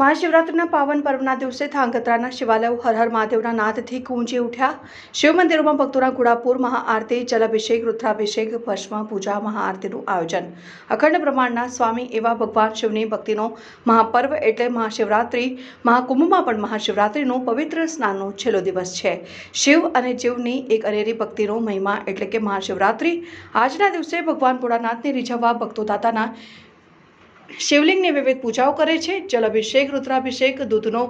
મહાશિવરાત્રિના પાવન પર્વના દિવસે થાંગત્રાના શિવાલયો હર હર મહાદેવના નાદથી ગુંજી ઉઠ્યા. શિવ મંદિરોમાં ભક્તોના ગુડાપુર મહાઆરતી, જલાભિષેક, રુદ્રાભિષેક, ભસ્મ, પૂજા, મહાઆરતીનું આયોજન. અખંડ બ્રહ્માંડના સ્વામી એવા ભગવાન શિવની ભક્તિનો મહાપર્વ એટલે મહાશિવરાત્રિ. મહાકુંભમાં પણ મહાશિવરાત્રિનો પવિત્ર સ્નાનનો છેલ્લો દિવસ છે. શિવ અને જીવની એક અનેરી ભક્તિનો મહિમા એટલે કે મહાશિવરાત્રિ. આજના દિવસે ભગવાન ભોળાનાથને રીઝવવા ભક્તો દાતાના શિવલિંગની વિવિધ પૂજાઓ કરે છે જલ અભિષેક રુદ્રાભિષેક, દૂધનો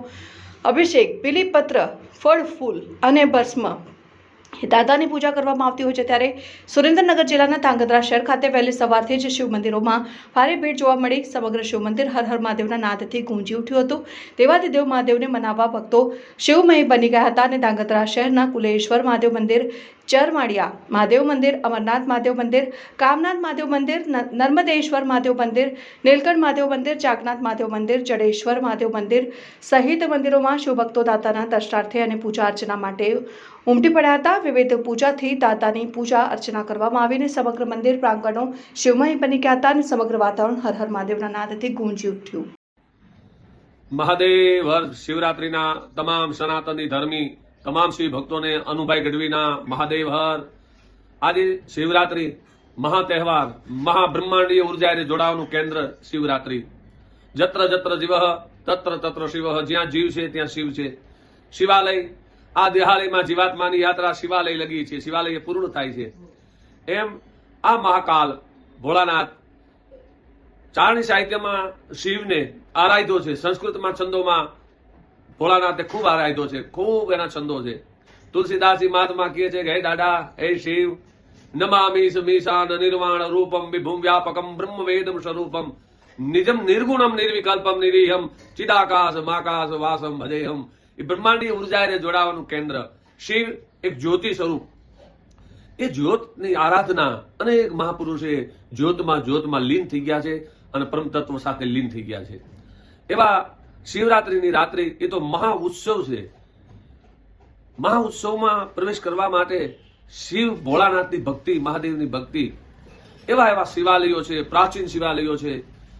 અભિષેક, બિલીપત્ર, ફળ, ફૂલ અને ભસ્મ. દાદાની પૂજા કરવામાં આવતી હોય છે ત્યારે સુરેન્દ્રનગર જિલ્લાના ધાંગધ્રા શહેર ખાતે વહેલી સવારથી જ શિવ મંદિરોમાં ભારે ભીડ જોવા મળી. સમગ્ર શિવ મંદિર હર હર મહાદેવના નાદથી ગુંજી ઉઠ્યું હતું. દેવાદિદેવ મહાદેવને મનાવવા ભક્તો શિવમય બની ગયા હતા અને ધાંગધ્રા શહેરના કુલેશ્વર મહાદેવ મંદિર, ચરમાળિયા મહાદેવ મંદિર, અમરનાથ મહાદેવ મંદિર, કામનાથ મહાદેવ મંદિર નર્મદેશ્વર મહાદેવ મંદિર, નીલકંઠ મહાદેવ મંદિર, જાગનાથ મહાદેવ મંદિર, જડેશ્વર મહાદેવ મંદિર સહિત મંદિરોમાં શિવભક્તો દાતાના દર્શનાર્થે અને પૂજા અર્ચના માટે ઉમટી પડ્યા હતા. વિવિધ પૂજાથી દાતાની પૂજા અર્ચના કરવામાં આવીને સમગ્ર મંદિર પ્રાંગણો શિવમય બની ગયા હતા અને સમગ્ર વાતાવરણ હર હર મહાદેવના નાદથી ગુંજી ઉઠ્યું. મહાદેવ શિવરાત્રિના તમામ સનાતની ધર્મી, તમામ શિવ ભક્તોને અનુભાઈ ગઢવીના મહાદેવ, હર. આજે શિવરાત્રિ, મહા તહેવાર મહાબ્રહ્માંડીય ઉર્જાએ જોડાવાનું કેન્દ્ર શિવરાત્રિ. જત્ર જત્ર જીવ, તત્ર તત્ર શિવ. જ્યાં જીવ છે ત્યાં શિવ છે. શિવાલય આ દેહાલયમાં જીવાત્માની યાત્રા શિવાલય લગી છે. શિવાલય પૂર્ણ થાય છે. એમ આ મહાકાલ ભોળાનાથ ચારણી સાહિત્યમાં શિવને આરાધ્યો છે. સંસ્કૃતમાં છંદોમાં ભોળાનાથે ખૂબ આરાધ્યો છે. ખૂબ એના છંદો છે. તુલસીદાસજી મહાત્મા કહે છે કે, હે દાદા, હે શિવ, નમામિ સમીશાન નિર્વાણ રૂપમ વિભુમ વ્યાપકમ બ્રહ્મ વેદમ સ્વરૂપમ નિજમ નિર્ગુણમ નિર્વિકલ્પમ નિરીહમ ચિદાકાશ માકાશ વાસમ, ભજેહમ એ બ્રહ્માંડીય ઉર્જાને જોડાવાનું કેન્દ્ર. શિવ એક જ્યોતિ સ્વરૂપ. એ જ્યોતની આરાધના અનેક મહાપુરુષે જ્યોતમાં જ્યોતમાં લીન થઈ ગયા છે અને પરમ તત્વ સાથે લીન થઈ ગયા છે. એવા શિવરાત્રિની રાત્રિ એ તો મહા ઉત્સવ છે. મહા ઉત્સવમાં પ્રવેશ કરવા માટે શિવ ભોળાનાથની ભક્તિ, મહાદેવની ભક્તિ, એવા એવા શિવાલયો છે, પ્રાચીન શિવાલયો છે.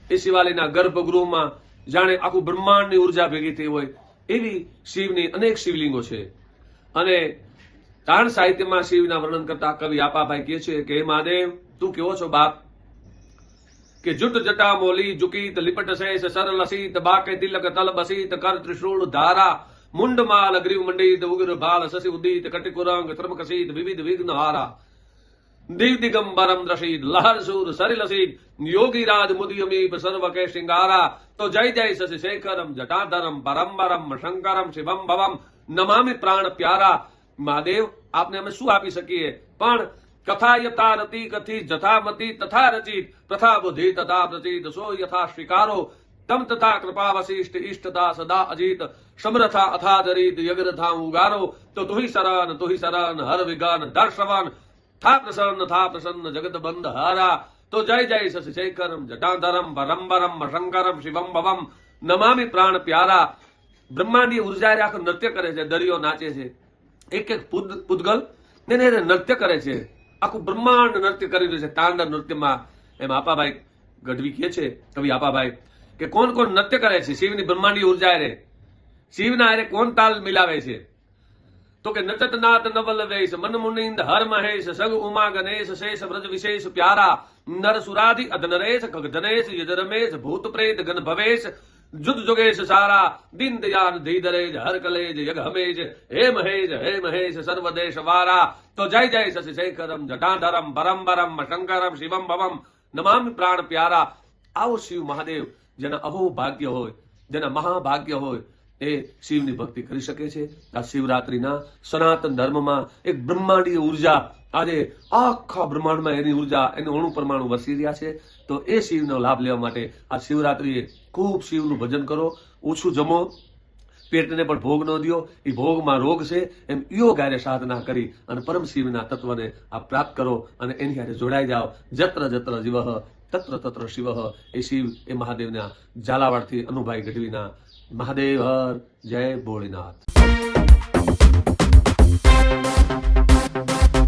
એ શિવાલયના ગર્ભગૃહમાં જાણે આખું બ્રહ્માંડની ઊર્જા ભેગી થઈ હોય. એવી શિવની અનેક શિવલિંગો છે. અને તાણ સાહિત્યમાં શિવના વર્ણન કરતા કવિ આપાભાઈ કહે છે કે મહાદેવ, તું કેવો છો બાપ? કે જુટ જટા મોલી જુકીત લિપટ શેષ સર લસીત બાકે તિલક તલ બસીત કર ત્રિશૂળ ધારા મુંડ માલ ગ્રીવ મંડિત ઉગ્ર ભાલ શશી ઉદિત કટિકુરંગ ત્રમકસીત વિવિધ વિઘ્ન હારા દિવ દિગંબરમ દ્રશીદ લહર સુર સરિલસીદ યોગી રાજ મુદિયમીપ સર્વ કે શિંગારા તો જય જય શશી શેખરમ જટાધરમ પરમ્બરમ શંકરમ શિવમ ભવમ નમામિ પ્રાણ પ્યારા મહાદેવ આપને અમે શું આપી શકીએ પણ કથા યથા રતિ કથિત જથામતી તથા રચિત પ્રથા બુદ્ધિ તથા પ્રચિત સો યથા સ્વીકારો તમ તથા કૃપા વશિષ્ઠ ઇષ્ટતા સદા અજીત સમરથા અથા દરિત યગરથા ઉગારો તો તુહી શરણ તુહી શરણ હર વિગન દર્શવન થા પ્રસન્ન થા પ્રસન્ન જગત બંધ હારા તો જય જય શશી શેખરમ જટાધરમ પરમ્બરમ શંકરમ શિવમ ભવમ નમામિ પ્રાણ પ્યારા બ્રહ્માંડીય ઊર્જા આખું નૃત્ય કરે છે, દરિયો નાચે છે। એક એક પૂદ- પૂદગલ એને એને નૃત્ય કરે છે। આખું બ્રહ્માંડ નૃત્ય કરી રહ્યું છે, તાંડવ નૃત્યમાં। એમ આપાભાઈ ગઢવી કહે છે, કવિ આપાભાઈ, કે કોણ કોણ નૃત્ય કરે છે, શિવની બ્રહ્માંડી ઊર્જા રે શિવના અરે કોણ તાલ મિલાવે છે? તો કે નચત નાથ નવલ વેશ મન મુનિંદ હર મહેશ સગ ઉમા ગણેશ શેષ વ્રજ વિશેષ પ્યારા નર સુરાધિ અધનરેશ ખગ જનેશ યજ રમેશ ભૂત પ્રેત ગણ ભવેશ જુદ જુગેશ સારા દિન દયાન ધીધરેજ હર કલેજ યગ હમેજ હે મહેશ હે મહેશ સર્વદેશ વારા તો જય જય શશી શેખરમ જટાધરમ પરમ્બરમ શંકરમ શિવમ ભવમ નમામિ પ્રાણ પ્યારા આવો શિવ મહાદેવ જેના અહો ભાગ્ય હોય જેના મહાભાગ્ય હોય એ શિવની ભક્તિ કરી શકે છે. આ શિવરાત્રિના સનાતન ધર્મમાં એક બ્રહ્માંડીય ઊર્જા, આજે આખા બ્રહ્માંડમાં એની ઊર્જા, એનું અણુ પરમાણુ વસી રહ્યા છે. તો એ શિવનો લાભ લેવા માટે આ શિવરાત્રિએ ખૂબ શિવનું ભજન કરો, ઓછું જમો, પેટને પણ ભોગ ન દ્યો, એ ભોગમાં રોગ છે, એમ યોગ હારે સાધના કરી અને પરમ શિવના તત્વને આ પ્રાપ્ત કરો અને એની હારે જોડાઈ જાઓ. જત્ર જત્ર જીવ તત્ર તત્ર શિવ એ શિવ એ મહાદેવના ઝાલાવાડથી અનુભાઈ ગઢવીના મહાદેવ હર જય ભોળીનાથ